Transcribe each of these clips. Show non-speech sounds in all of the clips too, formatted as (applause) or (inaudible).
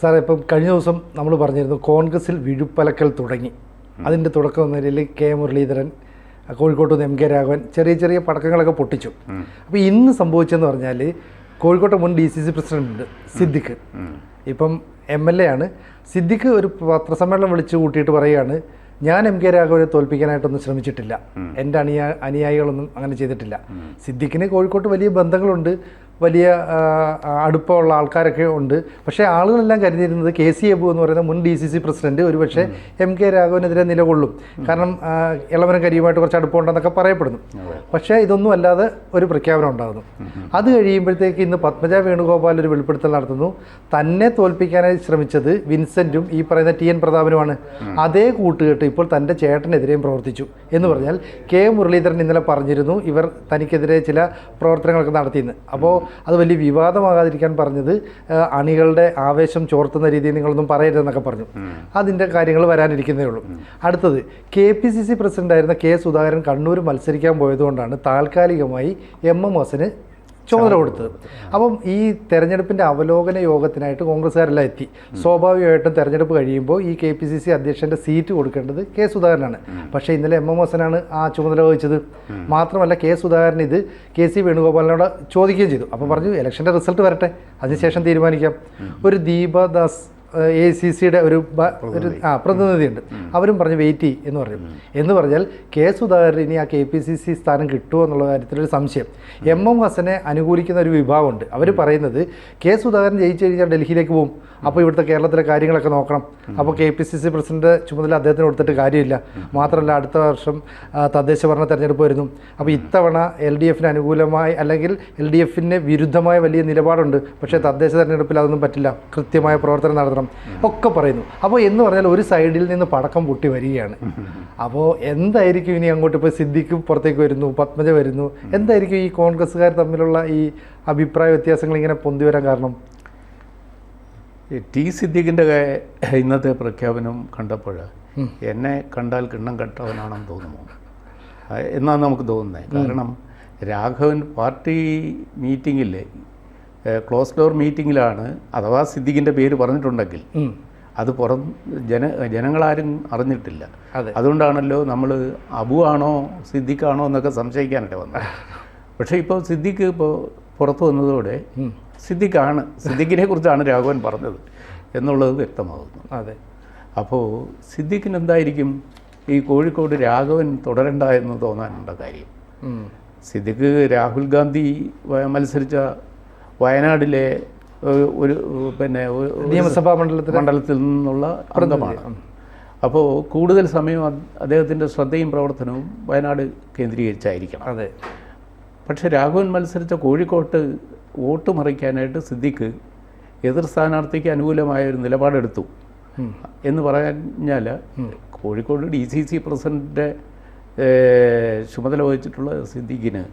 സാറേ ഇപ്പം കഴിഞ്ഞ ദിവസം നമ്മൾ പറഞ്ഞിരുന്നു കോൺഗ്രസിൽ വിഴുപ്പലക്കൽ തുടങ്ങി. അതിന്റെ തുടക്കം എന്ന നിലയിൽ കെ മുരളീധരൻ കോഴിക്കോട്ട് നിന്ന് എം കെ രാഘവൻ ചെറിയ ചെറിയ പടക്കങ്ങളൊക്കെ പൊട്ടിച്ചു. അപ്പോൾ ഇന്ന് സംഭവിച്ചതെന്ന് പറഞ്ഞാൽ കോഴിക്കോട്ടെ മുൻ ഡി സി സി പ്രസിഡന്റ് ഉണ്ട് സിദ്ദിഖ് ഇപ്പം എം എൽ എ ആണ്. സിദ്ദിഖ് ഒരു പത്രസമ്മേളനം വിളിച്ചു കൂട്ടിയിട്ട് പറയുകയാണ് ഞാൻ എം കെ രാഘവനെ തോൽപ്പിക്കാനായിട്ടൊന്നും ശ്രമിച്ചിട്ടില്ല. എന്റെ അണിയാ അനുയായികളൊന്നും അങ്ങനെ ചെയ്തിട്ടില്ല. സിദ്ദിഖിന് കോഴിക്കോട്ട് വലിയ ബന്ധങ്ങളുണ്ട്. വലിയ അടുപ്പമുള്ള ആൾക്കാരൊക്കെ ഉണ്ട്. പക്ഷേ ആളുകളെല്ലാം കരുതിയിരുന്നത് കെ സി എബു എന്ന് പറയുന്ന മുൻ ഡി സി സി പ്രസിഡന്റ് ഒരുപക്ഷെ എം കെ രാഘവനെതിരെ നിലകൊള്ളും. കാരണം ഇളവനം ഇളവരം കരിയുമായിട്ട് കുറച്ച് അടുപ്പമുണ്ടെന്നൊക്കെ പറയപ്പെടുന്നു. പക്ഷേ ഇതൊന്നും അല്ലാതെ ഒരു പ്രഖ്യാപനം ഉണ്ടാകുന്നു. അത് കഴിയുമ്പോഴത്തേക്ക് ഇന്ന് പത്മജ വേണുഗോപാൽ ഒരു വെളിപ്പെടുത്തൽ നടത്തുന്നു. തന്നെ തോൽപ്പിക്കാനായി ശ്രമിച്ചത് വിൻസെന്റും ഈ പറയുന്ന ടി എൻ പ്രതാപനുമാണ്. അതേ കൂട്ടുകെട്ട് ഇപ്പോൾ തന്റെ ചേട്ടനെതിരെയും പ്രവർത്തിച്ചു എന്ന് പറഞ്ഞാൽ കെ മുരളീധരൻ ഇന്നലെ പറഞ്ഞിരുന്നു ഇവർ തനിക്കെതിരെ ചില പ്രവർത്തനങ്ങളൊക്കെ നടത്തിയെന്ന്. അപ്പോൾ അത് വലിയ വിവാദമാകാതിരിക്കാൻ പറഞ്ഞത് അണികളുടെ ആവേശം ചോർത്തുന്ന രീതിയിൽ നിങ്ങളൊന്നും പറയരുതെന്നൊക്കെ പറഞ്ഞു. അതിന്റെ കാര്യങ്ങൾ വരാനിരിക്കുന്നേ ഉള്ളൂ. അടുത്തത് കെ പി സി സി പ്രസിഡന്റായിരുന്ന കെ സുധാകരൻ കണ്ണൂർ മത്സരിക്കാൻ പോയതുകൊണ്ടാണ് താൽക്കാലികമായി എം എം ഹസന് ചുമതല കൊടുത്തത്. അപ്പം ഈ തെരഞ്ഞെടുപ്പിന്റെ അവലോകന യോഗത്തിനായിട്ട് കോൺഗ്രസ്സുകാരെല്ലാം എത്തി. സ്വാഭാവികമായിട്ടും തെരഞ്ഞെടുപ്പ് കഴിയുമ്പോൾ ഈ കെ പി സി സി അധ്യക്ഷന്റെ സീറ്റ് കൊടുക്കേണ്ടത് കെ സുധാകരനാണ്. പക്ഷേ ഇന്നലെ എം എം ഹസനാണ് ആ ചുമതല വഹിച്ചത്. മാത്രമല്ല കെ സുധാകരൻ ഇത് കെ സി വേണുഗോപാലിനോട് ചോദിക്കുകയും ചെയ്തു. അപ്പോൾ പറഞ്ഞു ഇലക്ഷന്റെ റിസൾട്ട് വരട്ടെ. അതിനുശേഷം തീരുമാനിക്കാം. ഒരു ദീപദാസ് എ സി സിയുടെ ഒരു ഒരു ആ പ്രതിനിധിയുണ്ട്. അവരും പറഞ്ഞു വെയിറ്റ് എന്ന് പറഞ്ഞു. എന്ന് പറഞ്ഞാൽ കെ സുധാകരൻ ഇനി ആ കെ പി സി സി സ്ഥാനം കിട്ടുമോ എന്നുള്ള കാര്യത്തിലൊരു സംശയം. എം എം ഹസനെ അനുകൂലിക്കുന്ന ഒരു വിഭാഗമുണ്ട്. അവർ പറയുന്നത് കെ സുധാകരൻ ജയിച്ചു കഴിഞ്ഞാൽ ഡൽഹിയിലേക്ക് പോകും. അപ്പോൾ ഇവിടുത്തെ കേരളത്തിലെ കാര്യങ്ങളൊക്കെ നോക്കണം. അപ്പോൾ K P C C president ചുമതല അദ്ദേഹത്തിന് കൊടുത്തിട്ട് കാര്യമില്ല. മാത്രമല്ല അടുത്ത വർഷം തദ്ദേശ ഭരണ തെരഞ്ഞെടുപ്പ് വരുന്നു. അപ്പോൾ ഇത്തവണ എൽ ഡി എഫിന് അനുകൂലമായി അല്ലെങ്കിൽ എൽ ഡി എഫിന് വിരുദ്ധമായ വലിയ നിലപാടുണ്ട്. പക്ഷേ തദ്ദേശ തെരഞ്ഞെടുപ്പിൽ അതൊന്നും പറ്റില്ല. കൃത്യമായ പ്രവർത്തനം നടത്തണം. ഒക്കെ പറയുന്നു. അപ്പോൾ എന്ന് പറഞ്ഞാൽ ഒരു സൈഡിൽ നിന്ന് പടക്കം പൊട്ടി വരികയാണ്. അപ്പോൾ എന്തായിരിക്കും ഇനി അങ്ങോട്ട് ഇപ്പോൾ സിദ്ദിഖ് പുറത്തേക്ക് വരുന്നു പത്മജ വരുന്നു? എന്തായിരിക്കും ഈ കോൺഗ്രസ്സുകാർ തമ്മിലുള്ള ഈ അഭിപ്രായ വ്യത്യാസങ്ങൾ ഇങ്ങനെ പൊന്തി വരാൻ കാരണം? ടി സിദ്ദീഖിന്റെ ഇന്നത്തെ പ്രഖ്യാപനം കണ്ടപ്പോൾ എന്നെ കണ്ടാൽ കിണ്ണം കെട്ടവനാണെന്ന് തോന്നുന്നു. എന്നാണ് നമുക്ക് തോന്നുന്നത്. കാരണം രാഘവൻ പാർട്ടി മീറ്റിങ്ങിൽ ക്ലോസ് ഡോർ മീറ്റിങ്ങിലാണ് അഥവാ സിദ്ദീഖിന്റെ പേര് പറഞ്ഞിട്ടുണ്ടെങ്കിൽ അത് പുറം ജന ജനങ്ങളാരും അറിഞ്ഞിട്ടില്ല. അതെ. അതുകൊണ്ടാണല്ലോ നമ്മൾ അബു ആണോ സിദ്ദിഖാണോ എന്നൊക്കെ സംശയിക്കാനായിട്ട് വന്നത്. പക്ഷേ ഇപ്പോൾ സിദ്ദിഖ് ഇപ്പോൾ പുറത്തു വന്നതോടെ സിദ്ദിഖാണ്. സിദ്ദിഖിനെ കുറിച്ചാണ് രാഘവൻ പറഞ്ഞത് എന്നുള്ളത് വ്യക്തമാകുന്നു അതെ. അപ്പോൾ സിദ്ദിഖിന് എന്തായിരിക്കും ഈ കോഴിക്കോട് രാഘവൻ തുടരണ്ട എന്ന് തോന്നാനുള്ള കാര്യം. സിദ്ദിഖ് രാഹുൽ ഗാന്ധി മത്സരിച്ച വയനാടിലെ ഒരു പിന്നെ നിയമസഭാ മണ്ഡലത്തിൽ മണ്ഡലത്തിൽ നിന്നുള്ള അംഗമാണ്. അപ്പോൾ കൂടുതൽ സമയം അദ്- അദ്ദേഹത്തിന്റെ ശ്രദ്ധയും പ്രവർത്തനവും വയനാട് കേന്ദ്രീകരിച്ചായിരിക്കണം. അതെ. പക്ഷേ രാഘവൻ മത്സരിച്ച കോഴിക്കോട്ട് വോട്ട് മറിക്കാനായിട്ട് സിദ്ദിഖ് എതിർ സ്ഥാനാർത്ഥിക്ക് അനുകൂലമായ ഒരു നിലപാടെടുത്തു. എന്ന് പറഞ്ഞാൽ കോഴിക്കോട് ഡി സി സി പ്രസിഡന്റെ ചുമതല വഹിച്ചിട്ടുള്ള സിദ്ദിഖിന്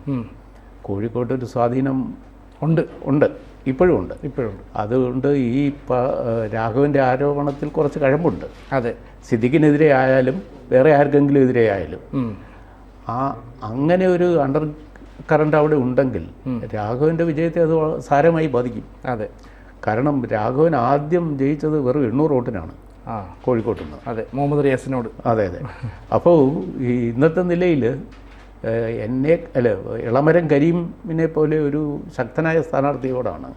കോഴിക്കോട്ട് ഒരു സ്വാധീനം ഉണ്ട്. ഉണ്ട്. ഇപ്പോഴും ഉണ്ട്. ഇപ്പോഴുണ്ട് അതുകൊണ്ട് ഈ രാഘവന്റെ ആരോപണത്തിൽ കുറച്ച് കഴമ്പുണ്ട്. അതെ. സിദ്ദിഖിനെതിരെ ആയാലും വേറെ ആർക്കെങ്കിലും എതിരെ ആയാലും ആ അങ്ങനെ ഒരു അണ്ടർ കറണ്ട് അവിടെ ഉണ്ടെങ്കിൽ രാഘവന്റെ വിജയത്തെ അത് സാരമായി ബാധിക്കും. അതെ. കാരണം രാഘവൻ ആദ്യം ജയിച്ചത് വെറും എണ്ണൂറ് വോട്ടിനാണ് കോഴിക്കോട്ട് നിന്ന്. അതെ മുഹമ്മദ് റിയാസിനോട്. അതെ അതെ. അപ്പോൾ ഈ ഇന്നത്തെ നിലയിൽ എന്നെ അല്ല ഇളമരം കരീമിനെ പോലെ ഒരു ശക്തനായ സ്ഥാനാർത്ഥിയോടാണ്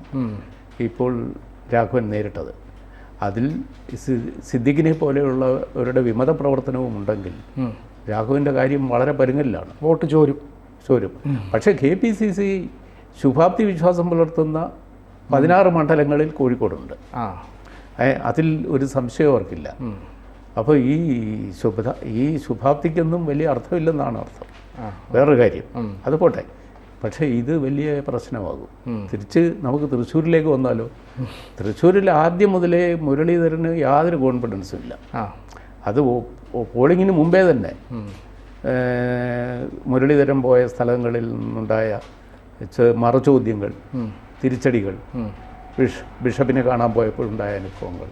ഇപ്പോൾ രാഘവൻ നേരിട്ടത്. അതിൽ സിദ്ദിഖിനെ പോലെയുള്ളവരുടെ വിമത പ്രവർത്തനവും ഉണ്ടെങ്കിൽ രാഘവന്റെ രാഘവന്റെ കാര്യം വളരെ പരുങ്ങലിലാണ്. വോട്ട് ചോരും. ചോരും പക്ഷേ കെ പി സി സി ശുഭാപ്തി വിശ്വാസം പുലർത്തുന്ന പതിനാറ് മണ്ഡലങ്ങളിൽ കോഴിക്കോടുണ്ട്. അതിൽ ഒരു സംശയം അവർക്കില്ല. അപ്പോൾ ഈ ശുഭ ഈ ശുഭാപ്തിക്കൊന്നും വലിയ അർത്ഥമില്ലെന്നാണ് അർത്ഥം. വേറൊരു കാര്യം. അത് പോട്ടെ. പക്ഷേ ഇത് വലിയ പ്രശ്നമാകും. തിരിച്ച് നമുക്ക് തൃശ്ശൂരിലേക്ക് വന്നാലോ? തൃശ്ശൂരിൽ ആദ്യം മുതലേ മുരളീധരന് യാതൊരു കോൺഫിഡൻസും ഇല്ല. അത് പോളിങ്ങിന് മുമ്പേ തന്നെ. മുരളീധരൻ പോയ സ്ഥലങ്ങളിൽ നിന്നുണ്ടായ മറുചോദ്യങ്ങൾ. തിരിച്ചടികൾ ബിഷ് ബിഷപ്പിനെ കാണാൻ പോയപ്പോഴുണ്ടായ അനുഭവങ്ങൾ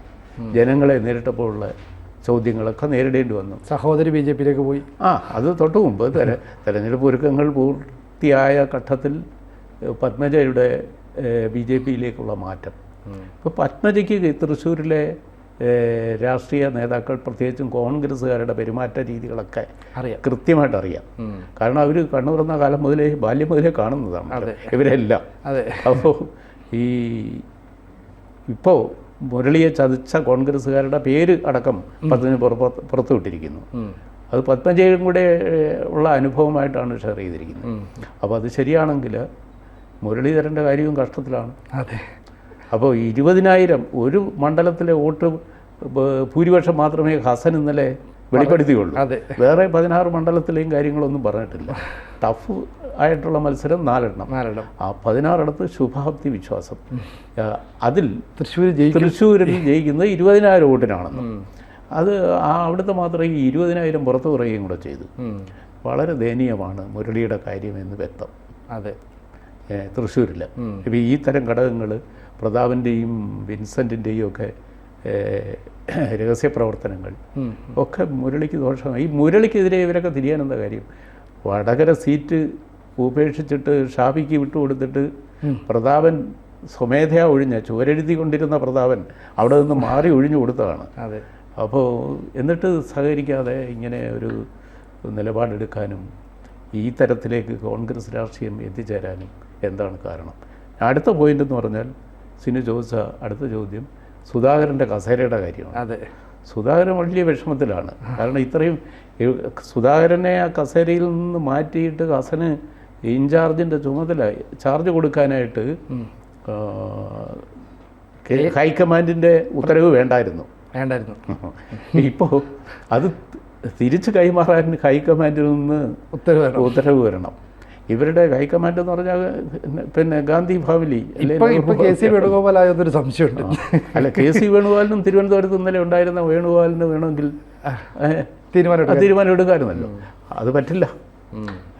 ജനങ്ങളെ നേരിട്ടപ്പോഴുള്ള ചോദ്യങ്ങളൊക്കെ നേരിടേണ്ടി വന്നു. സഹോദരി ബി ജെ പിയിലേക്ക് പോയി. ആ അത് തൊട്ട് മുമ്പ് തെര തെരഞ്ഞെടുപ്പ് ഒരുക്കങ്ങൾ പൂർത്തിയായ ഘട്ടത്തിൽ പത്മജയുടെ ബി ജെ പിയിലേക്കുള്ള മാറ്റം. ഇപ്പോൾ പത്മജയ്ക്ക് തൃശ്ശൂരിലെ രാഷ്ട്രീയ നേതാക്കൾ പ്രത്യേകിച്ചും കോൺഗ്രസ്സുകാരുടെ പെരുമാറ്റ രീതികളൊക്കെ അറിയാം. കൃത്യമായിട്ട് അറിയാം. കാരണം അവർ കണ്ണു തുറന്ന കാലം മുതലേ ബാല്യം മുതലേ കാണുന്നതാണ് ഇവരെല്ലാം. അതെ. അപ്പോൾ ഈ ഇപ്പോൾ മുരളിയെ ചതിച്ച കോൺഗ്രസ്സുകാരുടെ പേര് അടക്കം പത്തിന് പുറത്തുവിട്ടിരിക്കുന്നു. അത് പത്മജയും കൂടെ ഉള്ള അനുഭവമായിട്ടാണ് ഷെയർ ചെയ്തിരിക്കുന്നത്. അപ്പോൾ അത് ശരിയാണെങ്കിൽ മുരളീധരന്റെ കാര്യവും കഷ്ടത്തിലാണ്. അതെ. അപ്പോൾ ഇരുപതിനായിരം ഒരു മണ്ഡലത്തിലെ വോട്ട് ഭൂരിപക്ഷം മാത്രമേ ഹസൻ ഇന്നലെ വെളിപ്പെടുത്തിയുള്ളൂ. അതെ. വേറെ പതിനാറ് മണ്ഡലത്തിലെയും കാര്യങ്ങളൊന്നും പറഞ്ഞിട്ടില്ല ടഫ് ആയിട്ടുള്ള മത്സരം നാലെണ്ണം. നാലെണ്ണം. ആ പതിനാറിടത്ത് ശുഭാപ്തി വിശ്വാസം. അതിൽ തൃശ്ശൂർ തൃശ്ശൂരിൽ ജയിക്കുന്നത് ഇരുപതിനായിരം വോട്ടിനാണെന്ന്. അത് ആ അവിടുത്തെ മാത്രമേ ഈ ഇരുപതിനായിരം പുറത്തു പറയുകയും കൂടെ ചെയ്തു. വളരെ ദയനീയമാണ് മുരളിയുടെ കാര്യമെന്ന് വ്യക്തം. അതെ. തൃശ്ശൂരിൽ ഇപ്പോൾ ഈ തരം ഘടകങ്ങൾ പ്രതാപന്റെയും വിൻസെന്റിന്റെയും ഒക്കെ രഹസ്യ പ്രവർത്തനങ്ങൾ ഒക്കെ മുരളിക്ക് ദോഷമായി. ഈ മുരളിക്കെതിരെ ഇവരൊക്കെ തിരിയാനെന്താ കാര്യം? വടകര സീറ്റ് ഉപേക്ഷിച്ചിട്ട് ഷാഫിക്ക് വിട്ടുകൊടുത്തിട്ട് പ്രതാപൻ സ്വമേധയാ ഒഴിഞ്ഞ ചുവരെഴുതി കൊണ്ടിരുന്ന പ്രതാപൻ അവിടെ നിന്ന് മാറി ഒഴിഞ്ഞു കൊടുത്തതാണ്. അതെ. അപ്പോൾ എന്നിട്ട് സഹകരിക്കാതെ ഇങ്ങനെ ഒരു നിലപാടെടുക്കാനും ഈ തരത്തിലേക്ക് കോൺഗ്രസ് രാഷ്ട്രീയം എത്തിച്ചേരാനും എന്താണ് കാരണം? അടുത്ത പോയിന്റ് എന്ന് പറഞ്ഞാൽ സിനു ചോദിച്ച അടുത്ത ചോദ്യം സുധാകരന്റെ കസേരയുടെ കാര്യമാണ്. അതെ. സുധാകരൻ വലിയ വിഷമത്തിലാണ്. കാരണം ഇത്രയും സുധാകരനെ ആ കസേരയിൽ നിന്ന് മാറ്റിയിട്ട് ഹസന് ഇൻചാർജിന്റെ ചുമതല ചാർജ് കൊടുക്കാനായിട്ട് ഹൈക്കമാൻഡിന്റെ ഉത്തരവ് വേണ്ടായിരുന്നു. വേണ്ടായിരുന്നു. (laughs) ഇപ്പോൾ അത് തിരിച്ച് കൈമാറാൻ ഹൈക്കമാൻഡിൽ നിന്ന് ഉത്തരവ് ഉത്തരവ് വരണം. ഇവരുടെ ഹൈക്കമാൻഡ് എന്ന് പറഞ്ഞാൽ പിന്നെ ഗാന്ധി ഭാവിലി. ഇപ്പൊ ഇപ്പൊ കെ സി വേണുഗോപാലായൊരു സംശയമുണ്ട്. അല്ല കെ സി വേണുഗോപാലിനും തിരുവനന്തപുരത്ത് ഇന്നലെ ഉണ്ടായിരുന്ന വേണുഗോപാലിന് വേണമെങ്കിൽ തീരുമാനം എടുക്കാമായിരുന്നല്ലോ അത് പറ്റില്ല.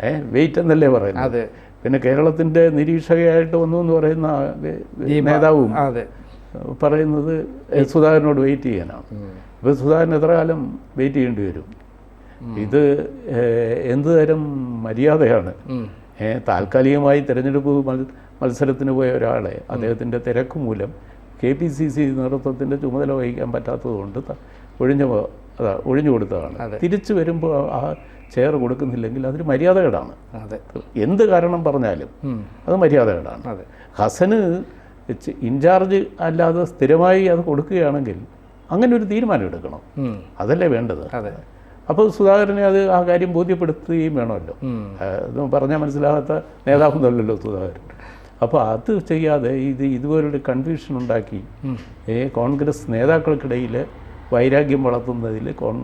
ഏ വെയിറ്റ് എന്നല്ലേ പറയുന്നത്. അതെ. പിന്നെ കേരളത്തിന്റെ നിരീക്ഷകയായിട്ട് വന്നു എന്ന് പറയുന്ന നേതാവും പറയുന്നത് സുധാകരനോട് വെയിറ്റ് ചെയ്യാനാണ്. ഇപ്പോൾ സുധാകരൻ എത്ര കാലം വെയിറ്റ് ചെയ്യേണ്ടി വരും? ഇത് എന്തുതരം എന്ത് തരം മര്യാദയാണ്? താൽക്കാലികമായി തിരഞ്ഞെടുപ്പ് മത്സരത്തിന് പോയ ഒരാളെ അദ്ദേഹത്തിന്റെ തിരക്ക് മൂലം കെ പി സി സി നേതൃത്വത്തിന്റെ ചുമതല വഹിക്കാൻ പറ്റാത്തതുകൊണ്ട് ഒഴിഞ്ഞു അതാ ഒഴിഞ്ഞു കൊടുത്തതാണ്. തിരിച്ചു വരുമ്പോൾ ആ ചെയർ കൊടുക്കുന്നില്ലെങ്കിൽ അതൊരു മര്യാദകേടാണ്. എന്ത് കാരണം പറഞ്ഞാലും അത് മര്യാദകേടാണ്. ഹസന് ഇൻചാർജ് അല്ലാതെ സ്ഥിരമായി അത് കൊടുക്കുകയാണെങ്കിൽ അങ്ങനെ ഒരു തീരുമാനം എടുക്കണം. അതല്ലേ വേണ്ടത്? അതെ. അപ്പോൾ സുധാകരനെ അത് ആ കാര്യം ബോധ്യപ്പെടുത്തുകയും വേണമല്ലോ. അത് പറഞ്ഞാൽ മനസ്സിലാകാത്ത നേതാവൊന്നുമല്ലല്ലോ സുധാകരൻ. അപ്പോൾ അത് ചെയ്യാതെ ഇത് ഇതുപോലൊരു കൺഫ്യൂഷൻ ഉണ്ടാക്കി കോൺഗ്രസ് നേതാക്കൾക്കിടയിൽ വൈരാഗ്യം വളർത്തുന്നതിൽ കോൺ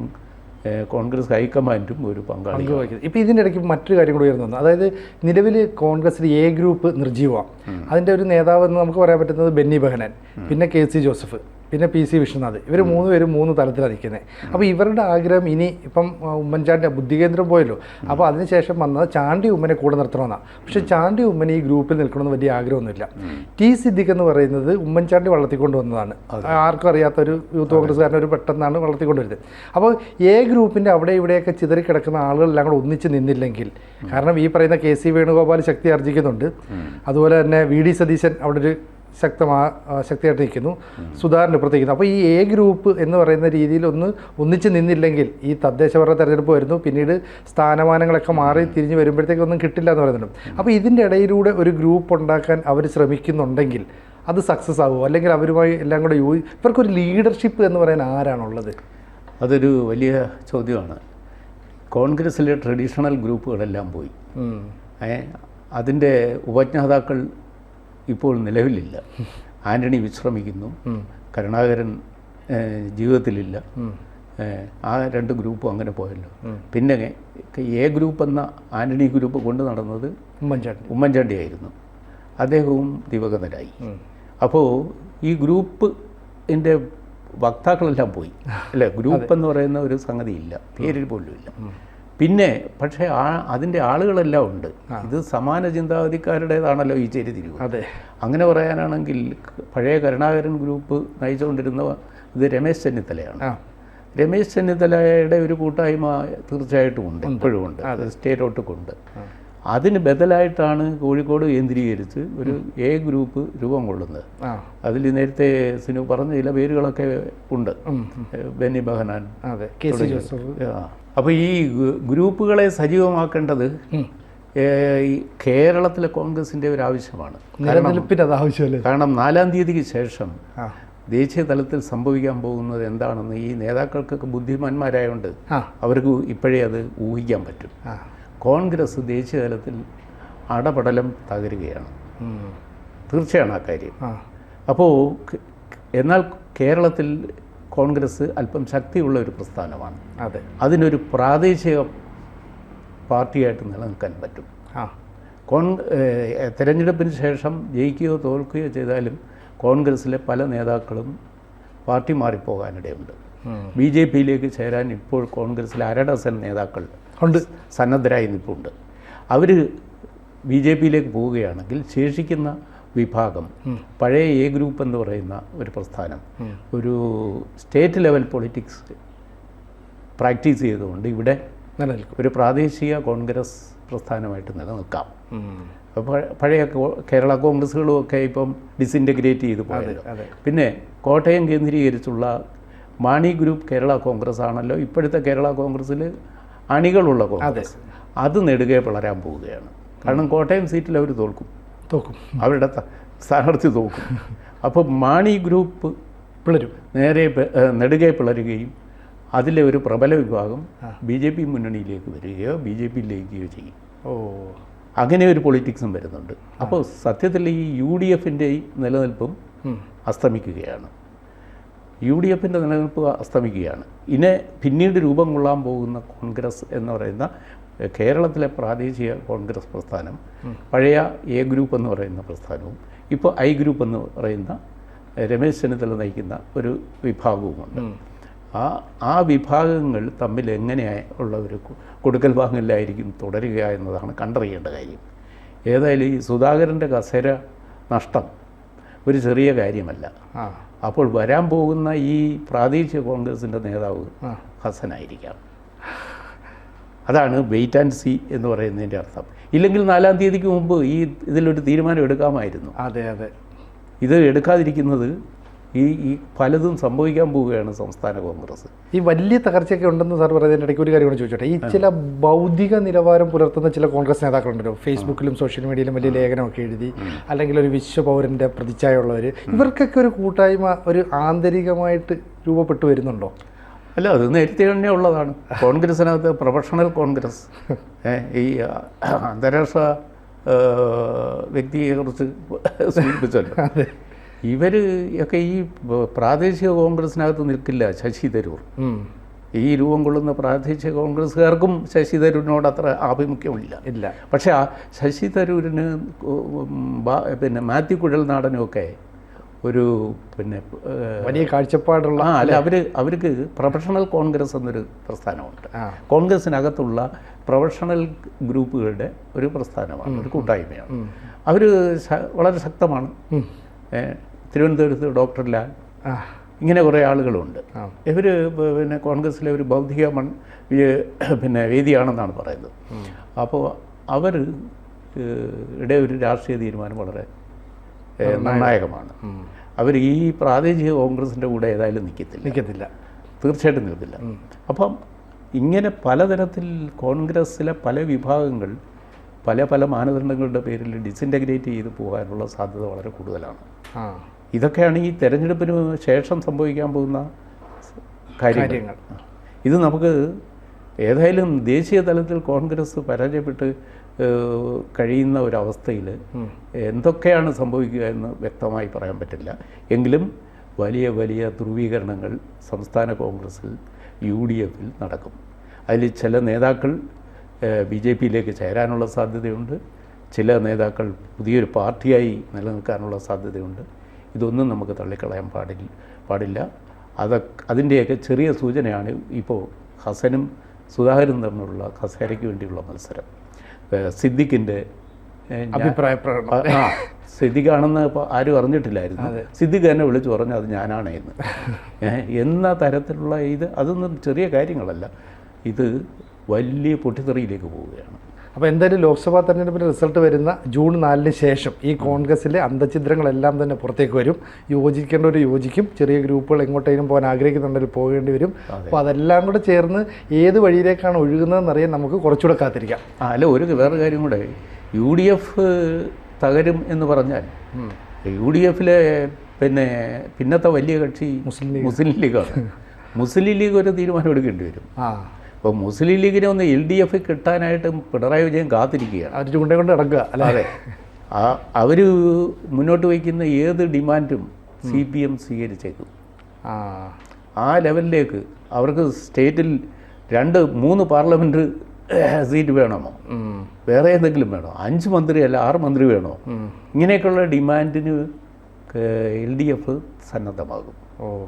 കോൺഗ്രസ് ഹൈക്കമാൻഡും ഒരു പങ്കാളി ഇപ്പൊ ഇപ്പോൾ ഇതിന്റെ ഇടയ്ക്ക് മറ്റൊരു കാര്യം കൂടി ഉയർന്നു അതായത് നിലവിൽ കോൺഗ്രസിൽ എ ഗ്രൂപ്പ് നിർജീവമാണ് അതിന്റെ ഒരു നേതാവ് എന്ന് നമുക്ക് പറയാൻ പറ്റുന്നത് ബെന്നി ബെഹനൻ പിന്നെ കെ സി ജോസഫ്. പിന്നെ പി സി വിശ്വനാഥ്. ഇവർ മൂന്ന് പേരും മൂന്ന് തലത്തിലാണ് നിൽക്കുന്നത് അപ്പോൾ ഇവരുടെ ആഗ്രഹം ഇനി ഇപ്പം ഉമ്മൻചാണ്ടി ബുദ്ധികേന്ദ്രം പോയല്ലോ. അപ്പോൾ അതിനുശേഷം വന്നത് ചാണ്ടി ഉമ്മനെ കൂടെ നിർത്തണമെന്നാണ് പക്ഷേ ചാണ്ടി ഉമ്മൻ ഈ ഗ്രൂപ്പിൽ നിൽക്കണമെന്ന് വലിയ ആഗ്രഹമൊന്നുമില്ല. ടി സിദ്ദിഖ് എന്ന് പറയുന്നത് ഉമ്മൻചാണ്ടി വളർത്തിക്കൊണ്ട് വന്നതാണ്. ആർക്കും അറിയാത്ത ഒരു യൂത്ത് കോൺഗ്രസ്സുകാരനെ ഒരു പെട്ടെന്നാണ് വളർത്തിക്കൊണ്ടുവരുന്നത് അപ്പോൾ എ ഗ്രൂപ്പിന്റെ അവിടെ ഇവിടെയൊക്കെ ചിതറി കിടക്കുന്ന ആളുകളെല്ലാം കൂടെ ഒന്നിച്ച് നിന്നില്ലെങ്കിൽ കാരണം ഈ പറയുന്ന കെ സി വേണുഗോപാൽ ശക്തി ആർജിക്കുന്നുണ്ട്. അതുപോലെ തന്നെ വി ഡി സതീശൻ അവിടെ ഒരു ശക്തമാ ശക്തിയായിട്ടിരിക്കുന്നു. സുധാകരൻ പ്രത്യേകിക്കുന്നു അപ്പോൾ ഈ എ ഗ്രൂപ്പ് എന്ന് പറയുന്ന രീതിയിൽ ഒന്ന് ഒന്നിച്ച് നിന്നില്ലെങ്കിൽ ഈ തദ്ദേശഭരണ തെരഞ്ഞെടുപ്പ് വരുന്നു. പിന്നീട് സ്ഥാനമാനങ്ങളൊക്കെ മാറി തിരിഞ്ഞ് വരുമ്പോഴത്തേക്കൊന്നും കിട്ടില്ല എന്ന് പറയുന്നുണ്ട്. അപ്പോൾ ഇതിന്റെ ഇടയിലൂടെ ഒരു ഗ്രൂപ്പ് ഉണ്ടാക്കാൻ അവർ ശ്രമിക്കുന്നുണ്ടെങ്കിൽ അത് സക്സസ് ആകുമോ അല്ലെങ്കിൽ അവരുമായി എല്ലാം കൂടെ യോജി ഇവർക്കൊരു ലീഡർഷിപ്പ് എന്ന് പറയാൻ ആരാണുള്ളത്? അതൊരു വലിയ ചോദ്യമാണ്. കോൺഗ്രസ്സിലെ ട്രഡീഷണൽ ഗ്രൂപ്പുകളെല്ലാം പോയി. അതിന്റെ ഉപജ്ഞാതാക്കൾ ഇപ്പോൾ നിലവിലില്ല. ആന്റണി വിശ്രമിക്കുന്നു. കരുണാകരൻ ജീവിതത്തിലില്ല. ആ രണ്ട് ഗ്രൂപ്പും അങ്ങനെ പോയല്ലോ. പിന്നെ എ ഗ്രൂപ്പ് എന്ന ആന്റണി ഗ്രൂപ്പ് കൊണ്ടു നടന്നത് ഉമ്മൻചാണ്ടി. ആയിരുന്നു. അദ്ദേഹവും ദിവഗതരായി അപ്പോൾ ഈ ഗ്രൂപ്പ് എന്റെ വക്താക്കളെല്ലാം പോയി. അല്ലേ? ഗ്രൂപ്പ് എന്ന് പറയുന്ന ഒരു സംഗതിയില്ല. ഇല്ല പേരിൽ പോലും ഇല്ല പിന്നെ പക്ഷേ ആ അതിന്റെ ആളുകളെല്ലാം ഉണ്ട്. ഇത് സമാന ചിന്താഗതിക്കാരുടേതാണല്ലോ ഈ ചേരിതിരിവ്. അതെ. അങ്ങനെ പറയാനാണെങ്കിൽ പഴയ കരുണാകരൻ ഗ്രൂപ്പ് നയിച്ചുകൊണ്ടിരുന്ന ഇത് രമേശ് ചെന്നിത്തലയാണ്. രമേശ് ചെന്നിത്തലയുടെ ഒരു കൂട്ടായ്മ തീർച്ചയായിട്ടും ഉണ്ട് ഇപ്പോഴും ഉണ്ട്. സ്റ്റേറ്റ് ഒട്ടുക്കുണ്ട് അതിന് ബദലായിട്ടാണ് കോഴിക്കോട് കേന്ദ്രീകരിച്ച് ഒരു എ ഗ്രൂപ്പ് രൂപം കൊള്ളുന്നത്. അതിൽ നേരത്തെ സിനു പറഞ്ഞ ചില പേരുകളൊക്കെ ഉണ്ട്. ബെന്നി ബഹനാൻ അതെ. K C Joseph. അപ്പോൾ ഈ ഗ്രൂപ്പുകളെ സജീവമാക്കേണ്ടത് ഈ കേരളത്തിലെ കോൺഗ്രസിന്റെ ഒരു ആവശ്യമാണ്. കാരണം നാലാം തീയതിക്ക് ശേഷം ദേശീയ തലത്തിൽ സംഭവിക്കാൻ പോകുന്നത് എന്താണെന്ന് ഈ നേതാക്കൾക്കൊക്കെ ബുദ്ധിമാന്മാരായതുകൊണ്ട് അവർക്ക് ഇപ്പോഴേ അത് ഊഹിക്കാൻ പറ്റും. കോൺഗ്രസ് ദേശീയ തലത്തിൽ അടപടലം തകരുകയാണ്. തീർച്ചയാണ് ആ കാര്യം. അപ്പോൾ എന്നാൽ കേരളത്തിൽ കോൺഗ്രസ് അല്പം ശക്തിയുള്ള ഒരു പ്രസ്ഥാനമാണ്. അതെ. അതിനൊരു പ്രാദേശിക പാർട്ടിയായിട്ട് നിലനിൽക്കാൻ പറ്റും. ആ. കോൺ തെരഞ്ഞെടുപ്പിന് ശേഷം ജയിക്കുകയോ തോൽക്കുകയോ ചെയ്താലും കോൺഗ്രസ്സിലെ പല നേതാക്കളും പാർട്ടി മാറിപ്പോകാനിടയുണ്ട്. ബി ജെ പിയിലേക്ക് ചേരാൻ ഇപ്പോൾ കോൺഗ്രസ്സിലെ അരഡസൻ നേതാക്കൾ ഉണ്ട്. സന്നദ്ധരായി നിൽപ്പുണ്ട്. അവർ ബി ജെ പിയിലേക്ക് പോവുകയാണെങ്കിൽ ശേഷിക്കുന്ന വിഭാഗം. പഴയ എ ഗ്രൂപ്പ് എന്ന് പറയുന്ന ഒരു പ്രസ്ഥാനം. ഒരു സ്റ്റേറ്റ് ലെവൽ പൊളിറ്റിക്സ് പ്രാക്ടീസ് ചെയ്തുകൊണ്ട് ഇവിടെ നിലനിൽക്കും. ഒരു പ്രാദേശിക കോൺഗ്രസ് പ്രസ്ഥാനമായിട്ട് നിലനിൽക്കാം. പഴയ കേരള കോൺഗ്രസ്സുകളും ഒക്കെ ഇപ്പം ഡിസിന്റഗ്രേറ്റ് ചെയ്ത് പോയല്ലോ. പിന്നെ കോട്ടയം കേന്ദ്രീകരിച്ചുള്ള മാണി ഗ്രൂപ്പ് കേരള കോൺഗ്രസ് ആണല്ലോ. ഇപ്പോഴത്തെ കേരള കോൺഗ്രസ്സിൽ അണികളുള്ള കോൺഗ്രസ്. അത് നെടുകെ വളരാൻ പോവുകയാണ്. കാരണം കോട്ടയം സീറ്റിൽ അവർ തോൽക്കും. തോക്കും. അവരുടെ സ്ഥാനാർത്ഥി തോക്കും. അപ്പോൾ മാണി ഗ്രൂപ്പ് പിളരും. നേരെ നെടുകെ പിളരുകയും അതിലെ ഒരു പ്രബല വിഭാഗം ബി ജെ പി മുന്നണിയിലേക്ക് വരികയോ ബി ജെ പിയിലേക്കുകയോ ചെയ്യും. ഓ. അങ്ങനെ ഒരു പൊളിറ്റിക്സും വരുന്നുണ്ട്. അപ്പോൾ സത്യത്തിൽ ഈ യു ഡി എഫിന്റെ നിലനിൽപ്പും അസ്തമിക്കുകയാണ്. യു ഡി എഫിന്റെ നിലനിൽപ്പ് അസ്തമിക്കുകയാണ്. ഇനി പിന്നീട് രൂപം കൊള്ളാൻ പോകുന്ന കോൺഗ്രസ് എന്ന് പറയുന്ന കേരളത്തിലെ പ്രാദേശിക കോൺഗ്രസ് പ്രസ്ഥാനം പഴയ എ ഗ്രൂപ്പ് എന്ന് പറയുന്ന പ്രസ്ഥാനവും ഇപ്പോൾ ഐ ഗ്രൂപ്പ് എന്ന് പറയുന്ന രമേശ് ചെന്നിത്തല നയിക്കുന്ന ഒരു വിഭാഗവുമുണ്ട്. ആ ആ വിഭാഗങ്ങൾ തമ്മിൽ എങ്ങനെയുള്ള ഒരു കൊടുക്കൽ വാങ്ങലിലായിരിക്കും തുടരുക എന്നതാണ് കണ്ടറിയേണ്ട കാര്യം. ഏതായാലും ഈ സുധാകരന്റെ കസേര നഷ്ടം ഒരു ചെറിയ കാര്യമല്ല. അപ്പോൾ വരാൻ പോകുന്ന ഈ പ്രാദേശിക കോൺഗ്രസിന്റെ നേതാവ് ഹസനായിരിക്കാം. അതാണ് വെയിറ്റ് ആൻഡ് സി എന്ന് പറയുന്നതിന്റെ അർത്ഥം. ഇല്ലെങ്കിൽ നാലാം തീയതിക്ക് മുമ്പ് ഈ ഇതിലൊരു തീരുമാനം എടുക്കാമായിരുന്നു. അതെ അതെ. ഇത് എടുക്കാതിരിക്കുന്നത് ഈ ഈ പലതും സംഭവിക്കാൻ പോവുകയാണ് സംസ്ഥാന കോൺഗ്രസ്. ഈ വലിയ തകർച്ചയൊക്കെ ഉണ്ടെന്ന് സാർ പറയുന്നതിന്റെ ഇടയ്ക്ക് ഒരു കാര്യം കൂടെ ചോദിച്ചോട്ടെ. ഈ ചില ഭൗതിക നിലവാരം പുലർത്തുന്ന ചില കോൺഗ്രസ് നേതാക്കളുണ്ടല്ലോ. ഫേസ്ബുക്കിലും സോഷ്യൽ മീഡിയയിലും വലിയ ലേഖനമൊക്കെ എഴുതി അല്ലെങ്കിൽ ഒരു വിശ്വപൗരന്റെ പ്രതിച്ഛായുള്ളവർ ഇവർക്കൊക്കെ ഒരു കൂട്ടായ്മ ഒരു ആന്തരികമായിട്ട് രൂപപ്പെട്ടു വരുന്നുണ്ടോ? അല്ല അത് നേരത്തെ തന്നെ ഉള്ളതാണ്. കോൺഗ്രസിനകത്ത് പ്രൊഫഷണൽ കോൺഗ്രസ്. ഈ അന്താരാഷ്ട്ര വ്യക്തിയെ വ്യക്തിയെക്കുറിച്ച് സൂചിപ്പിച്ചല്ലോ. (laughs) ഇവർ ഒക്കെ ഈ പ്രാദേശിക കോൺഗ്രസിനകത്ത് നിൽക്കില്ല ശശി തരൂർ. ഈ രൂപം കൊള്ളുന്ന പ്രാദേശിക കോൺഗ്രസ്സുകാർക്കും ശശി തരൂരിനോട് അത്ര ആഭിമുഖ്യമില്ല. ഇല്ല. പക്ഷേ ആ ശശി തരൂരിന് പിന്നെ മാത്യു കുഴൽനാടനുമൊക്കെ ഒരു പിന്നെ വലിയ കാഴ്ചപ്പാടുള്ള ആ അല്ല അവർ അവർക്ക് പ്രൊഫഷണൽ കോൺഗ്രസ് എന്നൊരു പ്രസ്ഥാനമുണ്ട്. കോൺഗ്രസിനകത്തുള്ള പ്രൊഫഷണൽ ഗ്രൂപ്പുകളുടെ ഒരു പ്രസ്ഥാനമാണ് ഒരു കൂട്ടായ്മയാണ്. അവർ വളരെ ശക്തമാണ്. തിരുവനന്തപുരത്ത് ഡോക്ടർ ലാൽ ഇങ്ങനെ കുറേ ആളുകളുണ്ട്. ഇവർ പിന്നെ കോൺഗ്രസ്സിലെ ഒരു ബൗദ്ധിക മൺ പിന്നെ വേദിയാണെന്നാണ് പറയുന്നത്. അപ്പോൾ അവർ ഇടയൊരു ഒരു രാഷ്ട്രീയ തീരുമാനം വളരെ നിർണായകമാണ്. അവർ ഈ പ്രാദേശിക കോൺഗ്രസിന്റെ കൂടെ ഏതായാലും നിൽക്കത്തില്ല നിൽക്കത്തില്ല തീർച്ചയായിട്ടും നിൽക്കത്തില്ല അപ്പം ഇങ്ങനെ പലതരത്തിൽ കോൺഗ്രസ്സിലെ പല വിഭാഗങ്ങൾ പല പല മാനദണ്ഡങ്ങളുടെ പേരിൽ ഡിസിന്റഗ്രേറ്റ് ചെയ്ത് പോകാനുള്ള സാധ്യത വളരെ കൂടുതലാണ്. ഇതൊക്കെയാണ് ഈ തെരഞ്ഞെടുപ്പിന് ശേഷം സംഭവിക്കാൻ പോകുന്ന കാര്യങ്ങൾ. ഇത് നമുക്ക് ഏതായാലും ദേശീയ തലത്തിൽ കോൺഗ്രസ് പരാജയപ്പെട്ട് കഴിയുന്ന ഒരവസ്ഥയിൽ എന്തൊക്കെയാണ് സംഭവിക്കുക എന്ന് വ്യക്തമായി പറയാൻ പറ്റില്ല. എങ്കിലും വലിയ വലിയ ധ്രുവീകരണങ്ങൾ സംസ്ഥാന കോൺഗ്രസ്സിൽ യു ഡി എഫിൽ നടക്കും. അതിൽ ചില നേതാക്കൾ ബി ജെ പിയിലേക്ക് ചേരാനുള്ള സാധ്യതയുണ്ട്. ചില നേതാക്കൾ പുതിയൊരു പാർട്ടിയായി നിലനിൽക്കാനുള്ള സാധ്യതയുണ്ട്. ഇതൊന്നും നമുക്ക് തള്ളിക്കളയാൻ പാടില്ല പാടില്ല. അത അതിന്റെയൊക്കെ ചെറിയ സൂചനയാണ് ഇപ്പോൾ ഹസനും സുധാകരനും തമ്മിലുള്ള കസേരയ്ക്ക് വേണ്ടിയുള്ള മത്സരം. സിദ്ദിഖിന്റെ അഭിപ്രായ പ്രകടനം ആ സിദ്ദിഖാണെന്ന് ഇപ്പോൾ ആരും അറിഞ്ഞിട്ടില്ലായിരുന്നു. സിദ്ദിഖ് തന്നെ വിളിച്ചു പറഞ്ഞു അത് ഞാനാണ് എന്ന്. എന്ന തരത്തിലുള്ള ഇത് അതൊന്നും ചെറിയ കാര്യങ്ങളല്ല. ഇത് വലിയ പൊട്ടിത്തെറിയിലേക്ക് പോവുകയാണ്. അപ്പോൾ എന്തായാലും ലോക്സഭാ തെരഞ്ഞെടുപ്പിന്റെ റിസൾട്ട് വരുന്ന ജൂൺ നാലിന് ശേഷം ഈ കോൺഗ്രസിലെ അന്തഛിദ്രങ്ങളെല്ലാം തന്നെ പുറത്തേക്ക് വരും. യോജിക്കേണ്ടവർ യോജിക്കും. ചെറിയ ഗ്രൂപ്പുകൾ എങ്ങോട്ടേലും പോകാൻ ആഗ്രഹിക്കുന്നുണ്ടെങ്കിൽ പോകേണ്ടി വരും. അപ്പോൾ അതെല്ലാം കൂടെ ചേർന്ന് ഏത് വഴിയിലേക്കാണ് ഒഴുകുന്നതെന്നറിയാൻ നമുക്ക് കുറച്ചുകൂടെ കാത്തിരിക്കാം. അല്ല ഒരു വേറെ കാര്യം കൂടെ. യു ഡി എഫ് തകരും എന്ന് പറഞ്ഞാൽ യു ഡി എഫിലെ പിന്നെ പിന്നത്തെ വലിയ കക്ഷി മുസ്ലിം ലീഗ്. മുസ്ലിം ലീഗാണ്. മുസ്ലിം ലീഗ് ഒരു തീരുമാനം എടുക്കേണ്ടി വരും. ആ. അപ്പോൾ മുസ്ലിം ലീഗിനെ ഒന്ന് എൽ ഡി എഫ് കിട്ടാനായിട്ട് പിണറായി വിജയൻ കാത്തിരിക്കുകയാണ്. അവർ ചൂണ്ട കൊണ്ട് നടക്കുക അതെ. അവർ മുന്നോട്ട് വയ്ക്കുന്ന ഏത് ഡിമാൻഡും സി പി എം സ്വീകരിച്ചേക്കും. ആ. ആ ലെവലിലേക്ക് അവർക്ക് സ്റ്റേറ്റിൽ രണ്ട് മൂന്ന് പാർലമെന്റ് സീറ്റ് വേണമോ? വേറെ എന്തെങ്കിലും വേണോ? അഞ്ച് മന്ത്രി അല്ല ആറ് മന്ത്രി വേണോ? ഇങ്ങനെയൊക്കെയുള്ള ഡിമാൻഡിന് എൽ ഡി എഫ് സന്നദ്ധമാകും. ഓ.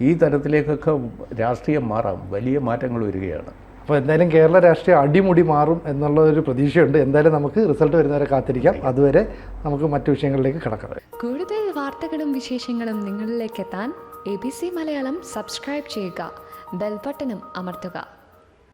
ഈ തരത്തിലേക്കൊക്കെ രാഷ്ട്രീയം മാറാം. വലിയ മാറ്റങ്ങൾ വരികയാണ്. അപ്പോൾ എന്തായാലും കേരള രാഷ്ട്രീയം അടിമുടി മാറും എന്നുള്ള ഒരു പ്രതീക്ഷയുണ്ട്. എന്തായാലും നമുക്ക് റിസൾട്ട് വരുന്നവരെ കാത്തിരിക്കാം. അതുവരെ നമുക്ക് മറ്റു വിഷയങ്ങളിലേക്ക് കടക്കാം. കൂടുതൽ വാർത്തകളും വിശേഷങ്ങളും നിങ്ങളിലേക്ക് എത്താൻ A B C Malayalam subscribe ചെയ്യുക. ബെൽബട്ടനും അമർത്തുക.